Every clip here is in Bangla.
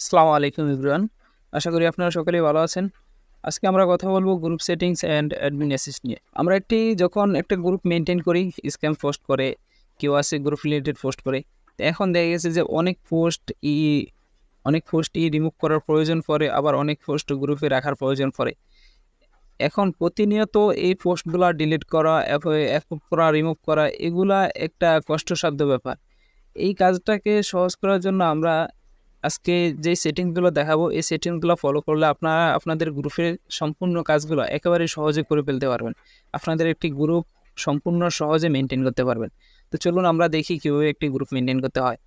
আসসালামু আলাইকুম ইব্রান। আশা করি আপনারা সকলেই ভালো আছেন। আজকে আমরা কথা বলব group settings and admin assist নিয়ে। আমরা একটি যখন একটা গ্রুপ মেনটেন করি স্ক্যাম পোস্ট করে, কেউ আছে গ্রুপ রিলেটেড পোস্ট করে, তো এখন দেখা গেছে যে অনেক পোস্ট ই, অনেক পোস্ট ই রিমুভ করার প্রয়োজন পড়ে, আবার অনেক পোস্ট গ্রুপে রাখার প্রয়োজন পড়ে। এখন প্রতিনিয়ত এই পোস্টগুলো ডিলিট করা অ্যাপ্রুভ করা রিমুভ করা, এগুলা একটা কষ্টসাধ্য ব্যাপার। এই কাজটাকে সহজ করার জন্য আমরা আজকে যে সেটিংসগুলো দেখাবো, এই সেটিংসগুলো ফলো করলে আপনারা আপনাদের গ্রুপের সম্পূর্ণ কাজগুলো একেবারে সহজে করে ফেলতে পারবেন। আপনাদের একটি গ্রুপ সম্পূর্ণ সহজে মেনটেন করতে পারবেন। তো চলুন আমরা দেখি কীভাবে একটি গ্রুপ মেনটেন করতে হয়।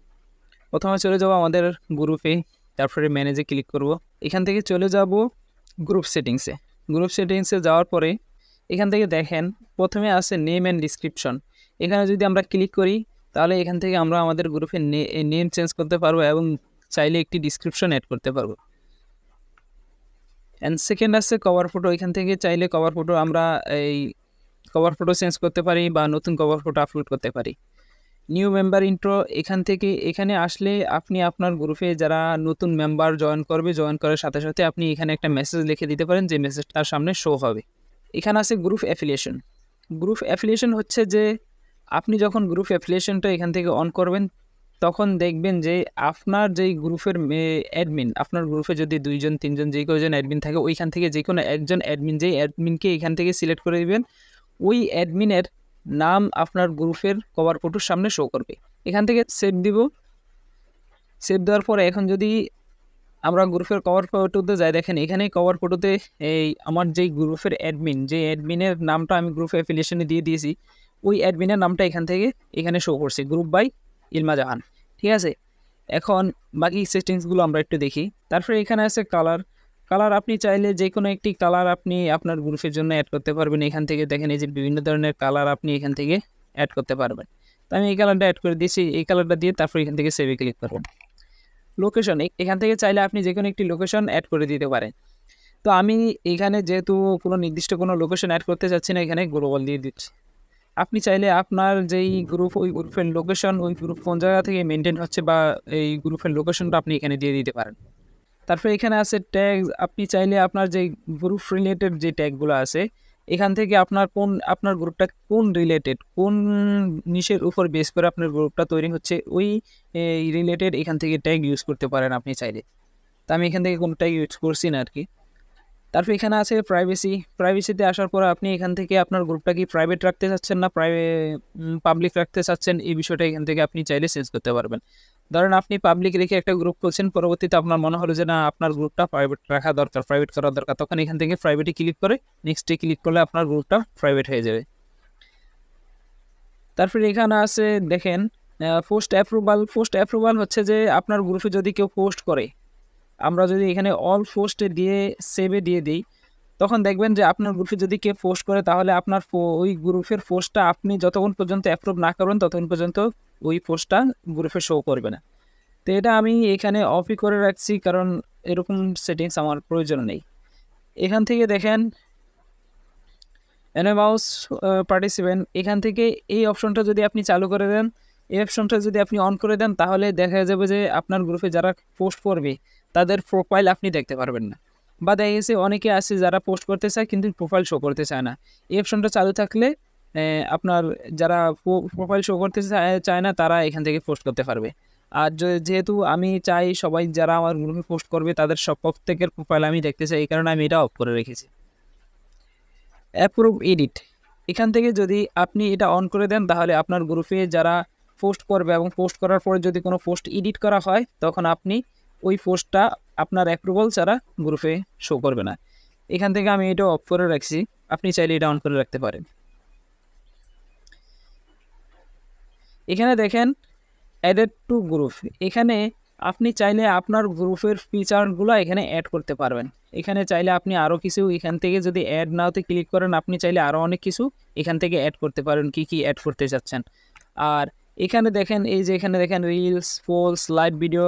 প্রথমে চলে যাব আমাদের গ্রুপে তারপরে ম্যানেজে ক্লিক করব। এখান থেকে চলে যাব গ্রুপ সেটিংসে গ্রুপ সেটিংসে যাওয়ার পরে এখান থেকে দেখেন, প্রথমে আছে নেম অ্যান্ড ডিসক্রিপশন এখানে যদি আমরা ক্লিক করি, তাহলে এখান থেকে আমরা আমাদের গ্রুপের নেম চেঞ্জ করতে পারব এবং চাইলে একটি ডিসক্রিপশন অ্যাড করতে পারব। অ্যান্ড সেকেন্ড আছে কভার ফটো এখান থেকে চাইলে কভার ফটো আমরা এই কভার ফটো চেঞ্জ করতে পারি বা নতুন কভার ফটো আপলোড করতে পারি। নিউ মেম্বার ইন্ট্রো এখান থেকে এখানে আসলে আপনি আপনার গ্রুপে যারা নতুন মেম্বার জয়েন করবে জয়েন করার সাথে সাথে আপনি এখানে একটা মেসেজ লিখে দিতে পারেন যে মেসেজটা তার সামনে শো হবে। এখানে আছে গ্রুপ অ্যাফিলিয়েশন গ্রুপ অ্যাফিলিয়েশন হচ্ছে যে আপনি যখন গ্রুপ অ্যাফিলিয়েশনটা এখান থেকে অন করবেন তখন দেখবেন যে আপনার যেই গ্রুপের অ্যাডমিন আপনার গ্রুপে যদি দুইজন, তিনজন, যে কজন অ্যাডমিন থাকে, ওইখান থেকে যে কোনো একজন অ্যাডমিন যেই অ্যাডমিনকে এখান থেকে সিলেক্ট করে দিবেন, ওই অ্যাডমিনের নাম আপনার গ্রুপের কভার ফটোর সামনে শো করবে। এখান থেকে সেভ দিব। সেভ দেওয়ার পরে এখন যদি আমরা গ্রুপের কভার ফটোতে যাই, দেখেন এখানে কভার ফটোতে এই আমার যেই গ্রুপের অ্যাডমিন যে অ্যাডমিনের নামটা আমি গ্রুপ অ্যাফিলিয়েশনে দিয়ে দিয়েছি, ওই অ্যাডমিনের নামটা এখান থেকে এখানে শো করছে গ্রুপ বাই ইলমা জাহান, ঠিক আছে? এখন বাকি সেটিংসগুলো আমরা একটু দেখি। তারপরে এখানে আছে কালার কালার আপনি চাইলে যে কোনো একটি কালার আপনি আপনার গ্রুপের জন্য অ্যাড করতে পারবেন। এখান থেকে দেখেন এই যে বিভিন্ন ধরনের কালার আপনি এখান থেকে অ্যাড করতে পারবেন। তো আমি এই কালারটা অ্যাড করে দিয়েছি। এই কালারটা দিয়ে তারপর এখান থেকে সেভে ক্লিক করবেন। লোকেশন এখান থেকে চাইলে আপনি যে কোনো একটি লোকেশন অ্যাড করে দিতে পারেন। তো আমি এখানে যেহেতু কোনো নির্দিষ্ট কোনো লোকেশন অ্যাড করতে চাচ্ছি না, এখানে গ্লোবাল দিয়ে দিচ্ছি। আপনি চাইলে আপনার যেই গ্রুপ ওই গ্রুপের লোকেশন ওই গ্রুপ কোন জায়গা থেকে মেনটেন হচ্ছে বা এই গ্রুপের লোকেশনটা আপনি এখানে দিয়ে দিতে পারেন। তারপরে এখানে আছে ট্যাগ আপনি চাইলে আপনার যে গ্রুপ রিলেটেড যে ট্যাগগুলো আছে, এখান থেকে আপনার কোন, আপনার গ্রুপটা কোন রিলেটেড কোন নিশের উপর বেস করে আপনার গ্রুপটা তৈরি হচ্ছে, ওই রিলেটেড এখান থেকে ট্যাগ ইউজ করতে পারেন আপনি চাইলে। তা আমি এখান থেকে কোনো ট্যাগ ইউজ করছি না আর কি। তারপর এখানে আছে প্রাইভেসি প্রাইভেসিতে আসার পর আপনি এখান থেকে আপনার গ্রুপটা কি প্রাইভেট রাখতে চাচ্ছেন না প্রাইভেট পাবলিক রাখতে চাচ্ছেন? এই বিষয়টা এখান থেকে আপনি চাইলে চেঞ্জ করতে পারবেন। ধরেন আপনি পাবলিক রেখে একটা গ্রুপ করছেন পরবর্তীতে আপনার মনে হলো যে না, আপনার গ্রুপটা প্রাইভেট রাখা দরকার প্রাইভেট করা দরকার। তখন এখান থেকে প্রাইভেটে ক্লিক করে নেক্সটে ক্লিক করলে আপনার গ্রুপটা প্রাইভেট হয়ে যাবে। তারপরে এখানে আছে, দেখেন পোস্ট অ্যাপ্রুভাল পোস্ট অ্যাপ্রুভাল হচ্ছে যে আপনার গ্রুপে যদি কেউ পোস্ট করে আমরা যদি এখানে অল পোস্টে দিয়ে সেভে দিয়ে দিই, তখন দেখবেন যে আপনার গ্রুপে যদি কেউ পোস্ট করে, তাহলে আপনার ওই গ্রুপের পোস্টটা আপনি যতক্ষণ পর্যন্ত অ্যাপ্রুভ না করবেন ততক্ষণ পর্যন্ত ওই পোস্টটা গ্রুপে শো করবে না। তো এটা আমি এখানে অফই করে রাখছি, কারণ এরকম সেটিংস আমার প্রয়োজন নেই। এখান থেকে দেখেন অ্যানোমাউস পার্টিসিপেন্ট এখান থেকে এই অপশনটা যদি আপনি চালু করে দেন, এই অপশনটা যদি আপনি অন করে দেন, তাহলে দেখা যাবে যে আপনার গ্রুপে যারা পোস্ট করবে তাদের প্রোফাইল আপনি দেখতে পারবেন না। বা দেখা গেছে অনেকে আছে যারা পোস্ট করতে চায় কিন্তু প্রোফাইল শো করতে চায় না। এই অপশনটা চালু থাকলে আপনার যারা প্রোফাইল শো করতে চায় না, তারা এখান থেকে পোস্ট করতে পারবে। আর যেহেতু আমি চাই সবাই যারা আমার গ্রুপে পোস্ট করবে, তাদের সব প্রত্যেকের প্রোফাইল আমি দেখতে চাই, এই কারণে আমি এটা অফ করে রেখেছি। অ্যাপ্রুভ এডিট এখান থেকে যদি আপনি এটা অন করে দেন, তাহলে আপনার গ্রুপে যারা পোস্ট করবে এবং পোস্ট করার পরে যদি কোনো পোস্ট এডিট করা হয়, তখন আপনি ওই পোস্টটা আপনার অ্যাপ্রুভাল ছাড়া গ্রুপে শো করবে না। এখান থেকে আমি এটা অফ করে রাখছি। আপনি চাইলে এটা অন করে রাখতে পারেন। এখানে দেখেন অ্যাডেড টু গ্রুপ এখানে আপনি চাইলে আপনার গ্রুপের ফিচারগুলো এখানে অ্যাড করতে পারবেন। এখানে চাইলে আপনি আরও কিছু এখান থেকে যদি অ্যাড নাওতে ক্লিক করেন, আপনি চাইলে আরও অনেক কিছু এখান থেকে অ্যাড করতে পারেন, কি কি অ্যাড করতে চাচ্ছেন। আর এখানে দেখেন, এই যে এখানে দেখেন reels polls live video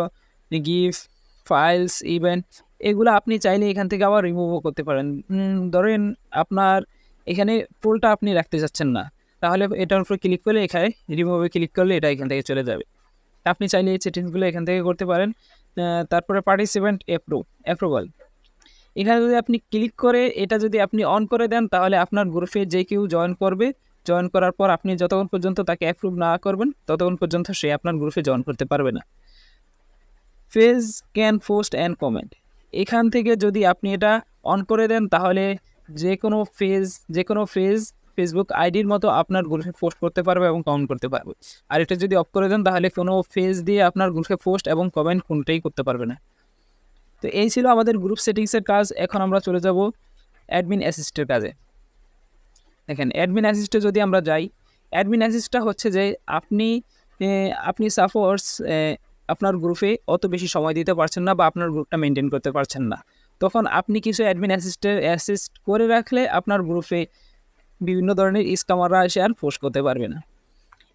gift files event এগুলো আপনি চাইলে এখান থেকে আবার রিমুভও করতে পারেন। ধরেন আপনার এখানে পোলটা আপনি রাখতে চাচ্ছেন না, তাহলে এটার উপরে ক্লিক করলে এখানে রিমুভে ক্লিক করলে এটা এখান থেকে চলে যাবে। আপনি চাইলে এই সেটিংসগুলো এখান থেকে করতে পারেন। তারপরে পার্টিসিপেন্ট অ্যাপ্রুভ অ্যাপ্রুভাল এখানে যদি আপনি ক্লিক করে এটা যদি আপনি অন করে দেন, তাহলে আপনার গ্রুপে যে কেউ জয়েন করবে জয়েন করার পর আপনি যতক্ষণ পর্যন্ত তাকে অ্যাপ্রুভ না করবেন, ততক্ষণ পর্যন্ত সে আপনার গ্রুপে জয়েন করতে পারবে না। Phase can post and comment এখান থেকে যদি আপনি এটা অন করে দেন, তাহলে যে কোনো ফেজ যে কোনো ফেজ ফেসবুক আইডির মতো আপনার গ্রুপে পোস্ট করতে পারবে এবং কমেন্ট করতে পারবে। আর এটা যদি অফ করে দেন, তাহলে কোনো ফেজ দিয়ে আপনার গ্রুপে পোস্ট এবং কমেন্ট কোনটাই করতে পারবে না। তো এই ছিল আমাদের গ্রুপ সেটিংসের কাজ। এখন আমরা চলে যাব অ্যাডমিন অ্যাসিস্টের কাজে। দেখেন অ্যাডমিন অ্যাসিস্টে যদি আমরা যাই অ্যাডমিন অ্যাসিস্টটা হচ্ছে যে আপনি আপনি সাপোজ আপনার গ্রুপে অত বেশি সময় দিতে পারছেন না বা আপনার গ্রুপটা মেনটেন করতে পারছেন না। তখন আপনি কিছু অ্যাডমিন অ্যাসিস্টের অ্যাসিস্ট করে রাখলে আপনার গ্রুপে বিভিন্ন ধরনের স্কামাররা এসে আর পোস্ট করতে পারবে না।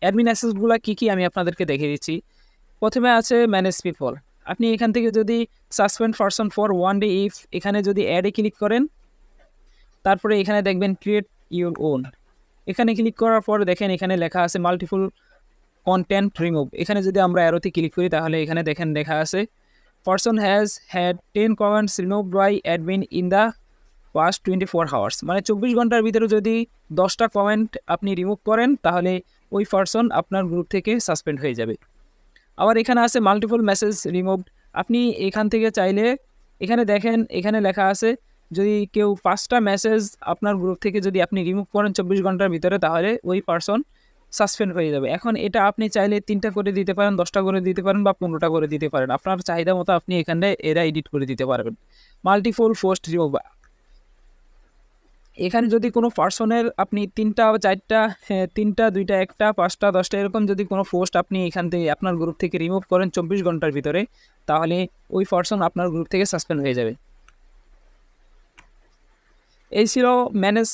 অ্যাডমিন অ্যাসিস্টগুলো কী কী আমি আপনাদেরকে দেখে দিচ্ছি। প্রথমে আছে ম্যানেজ পিপল আপনি এখান থেকে যদি suspend person for one day if এখানে যদি অ্যাডে ক্লিক করেন, তারপরে এখানে দেখবেন ক্রিয়েট ইউর ওন এখানে ক্লিক করার পর দেখেন এখানে লেখা আছে মাল্টিপুল কন্টেন্ট রিমুভ এখানে যদি আমরা অ্যারোতে ক্লিক করি, তাহলে এখানে দেখেন লেখা আছে person has had ten comments remove by admin in the past twenty four hours মানে চব্বিশ ঘণ্টার ভিতরে যদি দশটা কমেন্ট আপনি রিমুভ করেন, তাহলে ওই পার্সন আপনার গ্রুপ থেকে সাসপেন্ড হয়ে যাবে। আবার এখানে আছে মাল্টিপল মেসেজ রিমুভ আপনি এখান থেকে চাইলে, এখানে দেখেন, এখানে লেখা আছে, যদি কেউ পাঁচটা মেসেজ আপনার গ্রুপ থেকে যদি আপনি রিমুভ করেন চব্বিশ ঘণ্টার ভিতরে, তাহলে ওই পারসন সাসপেন্ড হয়ে যাবে এখন এটা আপনি চাইলে তিনটা করে দিতে পারেন দশটা করে দিতে পারেন বা পনেরোটা করে দিতে পারেন। আপনার চাহিদা মতো আপনি এখানে এরা এডিট করে দিতে পারবেন। মাল্টিপল পোস্ট রিমুভ এখানে যদি কোনো পার্সনের আপনি তিনটা চারটা হ্যাঁ, তিনটা দুইটা একটা পাঁচটা দশটা এরকম যদি কোনো পোস্ট আপনি এখান থেকে আপনার গ্রুপ থেকে রিমুভ করেন চব্বিশ ঘণ্টার ভিতরে তাহলে ওই পার্সন আপনার গ্রুপ থেকে সাসপেন্ড হয়ে যাবে। এই ছিল ম্যানেজ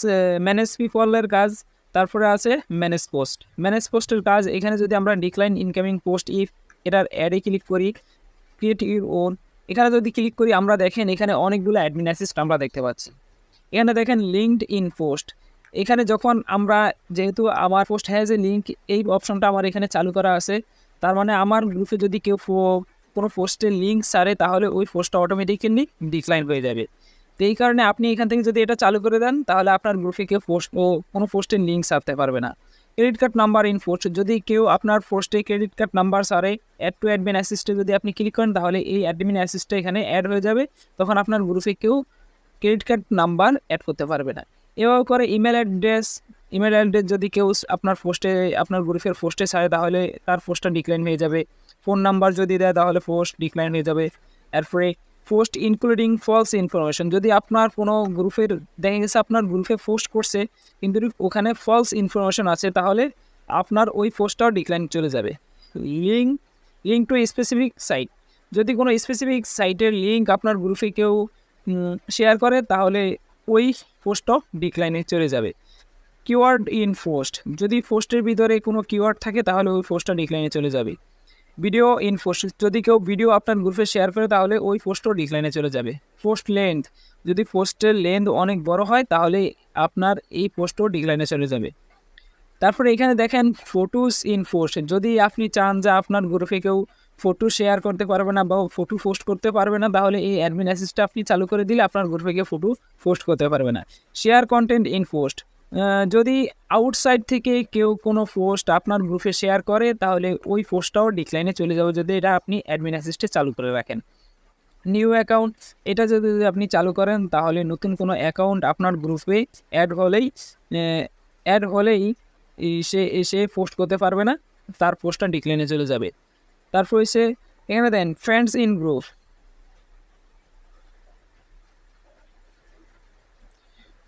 ম্যানেজ পিপলের কাজ। তারপরে আছে ম্যানেজ পোস্ট ম্যানেজ পোস্টের কাজ, এখানে যদি আমরা ডিক্লাইন ইনকামিং পোস্ট ইফ এটার অ্যাডে ক্লিক করি ক্রিয়েট ইউর ওন এখানে যদি ক্লিক করি, আমরা দেখেন এখানে অনেকগুলো অ্যাডমিন অ্যাসিস্ট আমরা দেখতে পাচ্ছি। এখানে দেখেন লিঙ্কড ইন পোস্ট এখানে যখন আমরা যেহেতু আমার পোস্ট হ্যাজ এ লিঙ্ক এই অপশনটা আমার এখানে চালু করা আছে, তার মানে আমার গ্রুপে যদি কেউ কোনো পোস্টের লিঙ্ক সারে তাহলে ওই পোস্টটা অটোমেটিক্যালি ডিক্লাইন হয়ে যাবে। তো এই কারণে আপনি এখান থেকে যদি এটা চালু করে দেন, তাহলে আপনার গ্রুপে পোস্ট ও কোনো পোস্টের লিঙ্ক সারতে পারবে না। Credit card number in post যদি কেউ আপনার পোস্টে ক্রেডিট কার্ড নাম্বার সারে অ্যাড টু অ্যাডমিন অ্যাসিস্টে যদি আপনি ক্লিক করেন, তাহলে এই অ্যাডমিন অ্যাসিস্টে এখানে অ্যাড হয়ে যাবে। তখন আপনার গ্রুপে কেউ ক্রেডিট কার্ড নাম্বার অ্যাড করতে পারবে না। এভাবে করে ইমেল অ্যাড্রেস ইমেল অ্যাড্রেস যদি কেউ আপনার পোস্টে আপনার গ্রুপের পোস্টে ছাড়ে, তাহলে তার পোস্টটা ডিক্লাইন হয়ে যাবে। ফোন নাম্বার যদি দেয়, তাহলে পোস্ট ডিক্লাইন হয়ে যাবে। এরপরে পোস্ট ইনক্লুডিং ফলস ইনফরমেশন যদি আপনার কোনো গ্রুপের, দেখা গেছে আপনার গ্রুপে পোস্ট করছে, কিন্তু ওখানে ফলস ইনফরমেশন আছে, তাহলে আপনার ওই পোস্টটাও ডিক্লাইন চলে যাবে। Link link to specific site যদি কোনো স্পেসিফিক সাইটের লিঙ্ক আপনার গ্রুপে কেউ শেয়ার করে, তাহলে ওই পোস্টও ডিক্লাইনে চলে যাবে। কিওয়ার্ড ইন পোস্ট যদি পোস্টের ভিতরে কোনো কিওয়ার্ড থাকে, তাহলে ওই পোস্টটা ডিক্লাইনে চলে যাবে। ভিডিও ইন পোস্ট যদি কেউ ভিডিও আপনার গ্রুপে শেয়ার করে, তাহলে ওই পোস্টও ডিক্লাইনে চলে যাবে। পোস্ট লেন্থ যদি পোস্টের লেন্থ অনেক বড় হয়, তাহলে আপনার এই পোস্টও ডিক্লাইনে চলে যাবে। তারপরে এখানে দেখেন ফটোস ইন পোস্ট যদি আপনি চান যে আপনার গ্রুপে কেউ ফটো শেয়ার করতে পারবে না বা ফটো পোস্ট করতে পারবে না, তাহলে এই অ্যাডমিন অ্যাসিস্টটা আপনি চালু করে দিলে আপনার গ্রুপে কেউ ফটো পোস্ট করতে পারবে না। শেয়ার কন্টেন্ট ইন পোস্ট যদি আউটসাইড থেকে কেউ কোনো পোস্ট আপনার গ্রুপে শেয়ার করে, তাহলে ওই পোস্টটাও ডিক্লাইনে চলে যাবে যদি এটা আপনি অ্যাডমিন অ্যাসিস্টে চালু করে রাখেন। নিউ অ্যাকাউন্ট এটা যদি আপনি চালু করেন, তাহলে নতুন কোনো অ্যাকাউন্ট আপনার গ্রুপে অ্যাড হলেই অ্যাড হলেই সে এসে পোস্ট করতে পারবে না, তার পোস্টটা ডিক্লাইনে চলে যাবে। তারপর এসে এখানে দেন ফ্রেন্ডস ইন গ্রুপ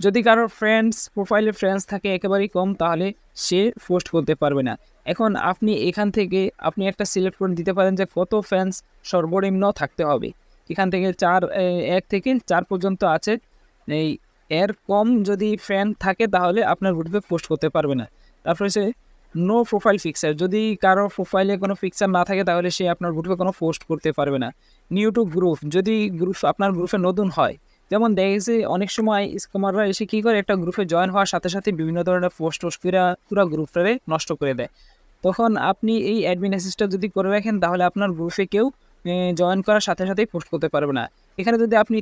যদি কারোর ফ্রেন্ডস প্রোফাইলে ফ্রেন্ডস থাকে একেবারেই কম, তাহলে সে পোস্ট করতে পারবে না। এখন আপনি এখান থেকে আপনি একটা সিলেক্ট করে দিতে পারেন যে কত ফ্যান্স সর্বনিম্ন থাকতে হবে। এখান থেকে চার এক থেকে চার পর্যন্ত আছে। এই এর কম যদি ফ্যান থাকে তাহলে আপনার গ্রুপে পোস্ট করতে পারবে না। তারপরে সে নো প্রোফাইল পিকচার যদি কারও প্রোফাইলে কোনো পিকচার না থাকে তাহলে সে আপনার গ্রুপে কোনো পোস্ট করতে পারবে না। নিউ টু গ্রুপ যদি গ্রুপ আপনার গ্রুপে নতুন হয় যেমন দেখেছি অনেক সময় স্কমাররা এসে কী করে, একটা গ্রুপে জয়েন হওয়ার সাথে সাথে বিভিন্ন ধরনের পোস্ট টোস্ট করে পুরো গ্রুপটারে নষ্ট করে দেয়। তখন আপনি এই অ্যাডমিন অ্যাসিস্টটা যদি করে রাখেন, তাহলে আপনার গ্রুপে কেউ জয়েন করার সাথে সাথেই পোস্ট করতে পারবে না। এখানে যদি আপনি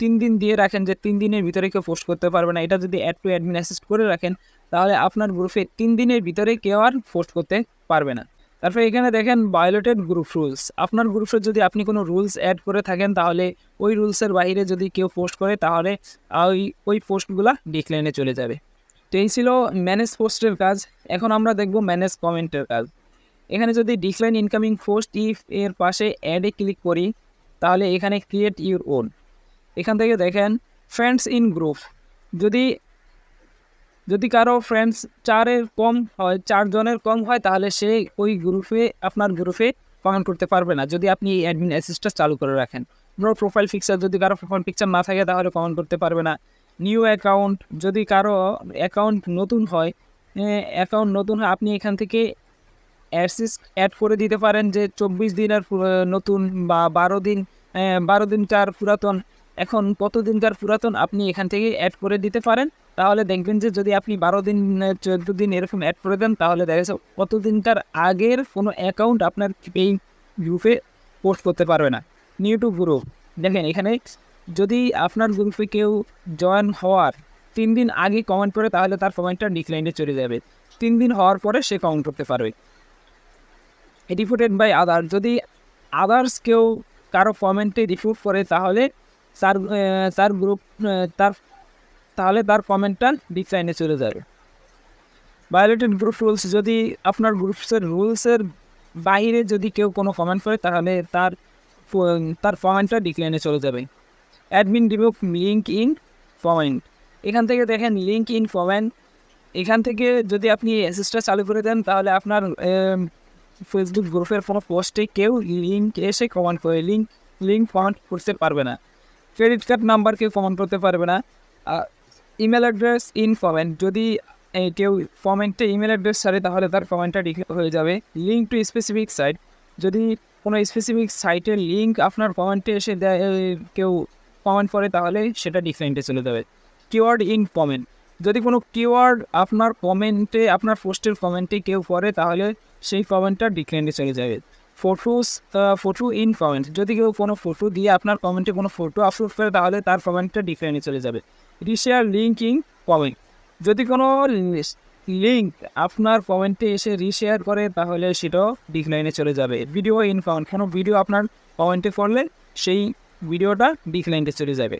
তিন দিন দিয়ে রাখেন যে তিন দিনের ভিতরে কেউ পোস্ট করতে পারবে না, এটা যদি অ্যাড টু অ্যাডমিন অ্যাসিস্ট করে রাখেন, তাহলে আপনার গ্রুপে তিন দিনের ভিতরে কেউ আর পোস্ট করতে পারবে না। তারপরে এখানে দেখেন ভায়োলেটেড গ্রুপ রুলস আপনার গ্রুপে যদি আপনি কোনো রুলস অ্যাড করে থাকেন, তাহলে ওই রুলসের বাইরে যদি কেউ পোস্ট করে, তাহলে ওই ওই পোস্টগুলো ডিক্লাইনে চলে যাবে। তো এই ছিল ম্যানেজ পোস্টের কাজ। এখন আমরা দেখব ম্যানেজ কমেন্টের কাজ। এখানে যদি ডিক্লাইন ইনকামিং পোস্ট ইফ এর পাশে অ্যাডে ক্লিক করি, তাহলে এখানে ক্রিয়েট ইউর ওন এখান থেকে দেখেন ফ্রেন্ডস ইন গ্রুপ যদি যদি কারও ফ্রেন্ডস চারের কম হয়, চারজনের কম হয়, তাহলে সে ওই গ্রুপে আপনার গ্রুপে কমেন্ট করতে পারবে না। যদি আপনি এই অ্যাডমিন অ্যাসিস্টটা চালু করে রাখেন। নো প্রোফাইল পিকচার যদি কারও প্রোফাইল পিকচার না থাকে, তাহলে কমেন্ট করতে পারবে না। নিউ অ্যাকাউন্ট যদি কারও অ্যাকাউন্ট নতুন হয় অ্যাকাউন্ট নতুন হয়, আপনি এখান থেকে অ্যাডসিস অ্যাড করে দিতে পারেন যে চব্বিশ দিনের নতুন বা বারো দিন বারো দিনকার পুরাতন। এখন কত দিনকার পুরাতন, আপনি এখান থেকে অ্যাড করে দিতে পারেন। তাহলে দেখবেন যে যদি আপনি বারো দিন চোদ্দ দিন এরকম অ্যাড করে দেন, তাহলে দেখা যাচ্ছে কত দিনকার আগের কোনো অ্যাকাউন্ট আপনার এই গ্রুপে পোস্ট করতে পারবে না। নিউ টু গ্রুপ দেখেন এখানে যদি আপনার গ্রুপে কেউ জয়েন হওয়ার তিন দিন আগে কমেন্ট করে, তাহলে তার কমেন্টটা ডিক্লাইনে চলে যাবে। তিন দিন হওয়ার পরে সে কমেন্ট করতে পারবে। রিপোর্টেড বাই আদার যদি আদার্স কেউ কারও কমেন্টে রিপোর্ট করে, তাহলে তার তার গ্রুপ তার তাহলে তার কমেন্টটা ডিক্লাইনে চলে যাবে। ভায়োলেটেড গ্রুপ রুলস, যদি আপনার গ্রুপসের রুলসের বাইরে যদি কেউ কোনো কমেন্ট করে, তাহলে তার তার কমেন্টটা ডিক্লাইনে চলে যাবে। Admin remove link in comment. এখান থেকে দেখেন লিঙ্ক ইন কমেন্ট। এখান থেকে যদি আপনি অ্যাসিস্টটা চালু করে দেন, তাহলে আপনার ফেসবুক গ্রুপের কোনো পোস্টে কেউ লিঙ্ক এসে কমেন্ট করে লিঙ্ক লিঙ্ক কমেন্ট করতে পারবে না। ক্রেডিট কার্ড নাম্বার কেউ কমেন্ট করতে পারবে না। ইমেল অ্যাড্রেস ইন কমেন্ট যদি কেউ কমেন্টে ইমেল অ্যাড্রেস ছাড়ে, তাহলে তার ডিক্লেয়ার হয়ে যাবে। লিঙ্ক টু স্পেসিফিক সাইট যদি কোনো স্পেসিফিক সাইটের লিঙ্ক আপনার কমেন্টে এসে দেয় কেউ কমেন্ট করে, তাহলে সেটা ডিফারেন্টে চলে যাবে। কিওয়ার্ড ইন কমেন্ট যদি কোনো কিওয়ার্ড আপনার কমেন্টে আপনার পোস্টের কমেন্টে কেউ করে তাহলে সেই কমেন্টটা ডিক্লাইনে চলে যাবে। ফটোস ফটো ইন কমেন্ট যদি কেউ কোনো ফটো দিয়ে আপনার কমেন্টে কোনো ফটো আপলোড করে, তাহলে তার কমেন্টটা ডিক্লাইনে চলে যাবে। রিশেয়ার লিঙ্ক কমেন্ট যদি কোনো লিঙ্ক আপনার কমেন্টে এসে রিশেয়ার করে, তাহলে সেটাও ডিক্লাইনে চলে যাবে। ভিডিও ইন কমেন্ট কোনো ভিডিও আপনার কমেন্টে করলে সেই ভিডিওটা ডিক্লাইনে চলে যাবে।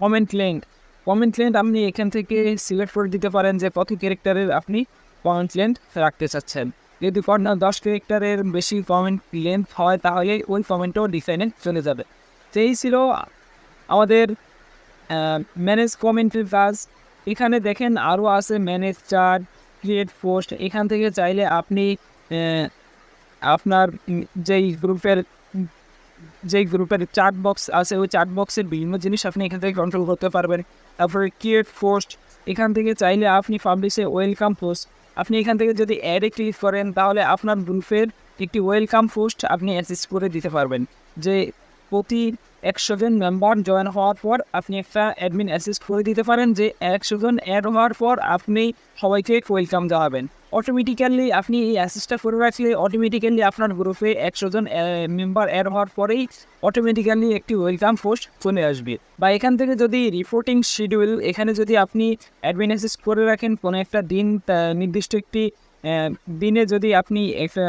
কমেন্ট লেন্থ কমেন্ট লেন্থ আপনি এখান থেকে সিলেক্ট করে দিতে পারেন যে কত ক্যারেক্টারের আপনি কমেন্ট লেন্থ রাখতে চাচ্ছেন। যদি কর্নার দশ ক্যারেক্টারের বেশি কমেন্ট লেন্থ হয়, তাহলে ওই কমেন্টও ডিজাইনে চলে যাবে। সেই ছিল আমাদের ম্যানেজ কমেন্টের কাজ এখানে দেখেন আরও আছে ম্যানেজ চার্ট ক্রিয়েট পোস্ট এখান থেকে চাইলে আপনি আপনার যেই গ্রুপের যেই গ্রুপের চার্ট বক্স আছে, ওই চার্ট বক্সের বিভিন্ন জিনিস আপনি এখান থেকে কন্ট্রোল করতে পারবেন। তারপরে ক্রিয়েট পোস্ট এখান থেকে চাইলে আপনি পাবলিশে ওয়েলকাম পোস্ট আপনি এখান থেকে যদি অ্যাডে ক্লিক করেন, তাহলে আপনার গ্রুপের একটি ওয়েলকাম পোস্ট আপনি অ্যাসিস্ট করে দিতে পারবেন। যে প্রতি একশো জন মেম্বার জয়েন হওয়ার পর আপনি একটা অ্যাডমিন অ্যাসিস্ট করে দিতে পারেন যে একশো জন অ্যাড হওয়ার পর আপনি সবাইকে ওয়েলকাম দেওয়াবেন অটোমেটিক্যালি আপনি এই অ্যাসিস্টটা করে রাখলে অটোমেটিক্যালি আপনার গ্রুপে একশো জন মেম্বার অ্যাড হওয়ার পরেই অটোমেটিক্যালি একটি ওয়েলকাম পোস্ট চলে আসবে। বা এখান থেকে যদি রিপোর্টিং শিডিউল এখানে যদি আপনি অ্যাডমিন অ্যাসিস্ট করে রাখেন, কোনো একটা দিন নির্দিষ্ট একটি দিনে যদি আপনি একটা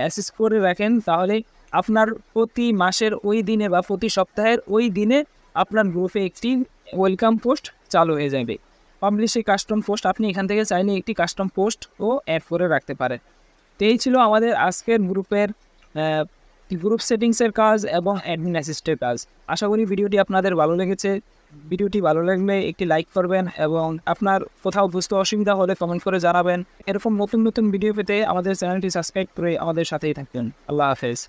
অ্যাসিস্ট করে রাখেন, তাহলে আপনার প্রতি মাসের ওই দিনে বা প্রতি সপ্তাহের ওই দিনে আপনার গ্রুপে একটি ওয়েলকাম পোস্ট চালু হয়ে যাবে। পাবলিশে কাস্টম পোস্ট আপনি এখান থেকে চাইলে একটি কাস্টম পোস্ট ও অ্যাড করে রাখতে পারেন। তো এই ছিল আমাদের আজকের গ্রুপের গ্রুপ সেটিংসের কাজ এবং অ্যাডমিন অ্যাসিস্টের কাজ। আশা করি ভিডিওটি আপনাদের ভালো লেগেছে। ভিডিওটি ভালো লাগলে একটি লাইক করবেন এবং আপনার কোথাও বুঝতে অসুবিধা হলে কমেন্ট করে জানাবেন। এরকম নতুন নতুন ভিডিও পেতে আমাদের চ্যানেলটি সাবস্ক্রাইব করে আমাদের সাথেই থাকবেন। আল্লাহ হাফেজ।